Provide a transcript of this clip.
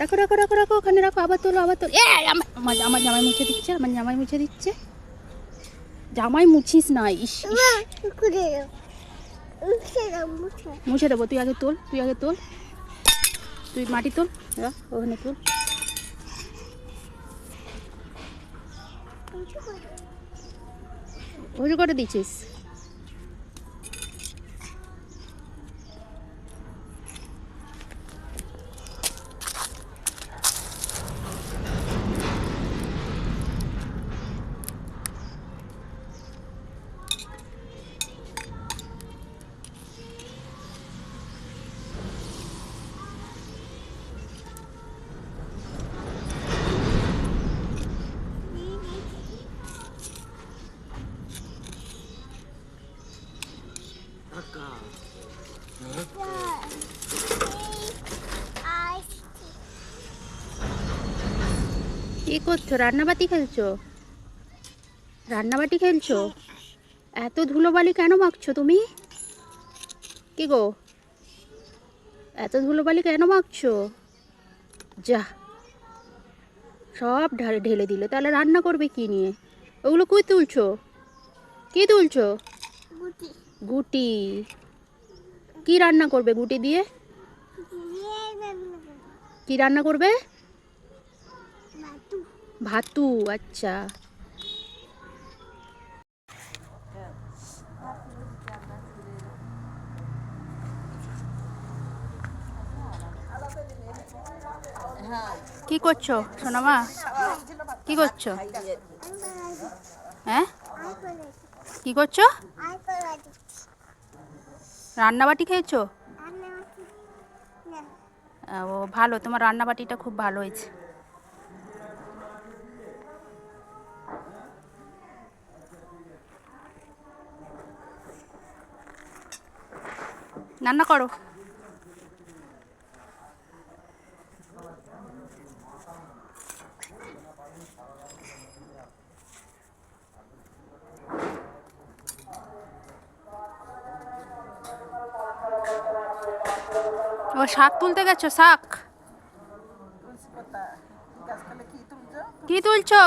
রাখো রাখো রাখো রাখো ওখানে রাখো আবার তোলো আবার তোলো। এ আমার আমার জামাই মুছে দিচ্ছে আমার জামাই মুছে দিচ্ছে। জামাই মুছিস না ইস। মুছে দেবো তুই আগে তোল তুই আগে তোল। তুই মাটি তোল ওখানে তোল। উঁচু করে দিচ্ছিস? কি করছ? রান্নাবাতি খেলছো? রান্নাবাটি খেলছো? এত ধুলোবালি কেন মাখছো তুমি? কি গো? এত ধুলোবালি কেন মাখছো? যা। সব ঢালে ঢেলে দিলে। তাহলে রান্না করবে কি নিয়ে? ওগুলো কই তুলছো? কি তুলছো? গুটি। কি রান্না করবে গুটি দিয়ে? কি রান্না করবে? ভাতু। আচ্ছা। কি করছ সোনামা? কি করছ? হ্যাঁ? কি করছ? রান্নাবাটি খেয়েছো? ও ভালো তোমার রান্নাবাটিটা খুব ভালো হয়েছে। রান্না করো। ও শাক তুলতে গেছো শাক? কি তুলছো?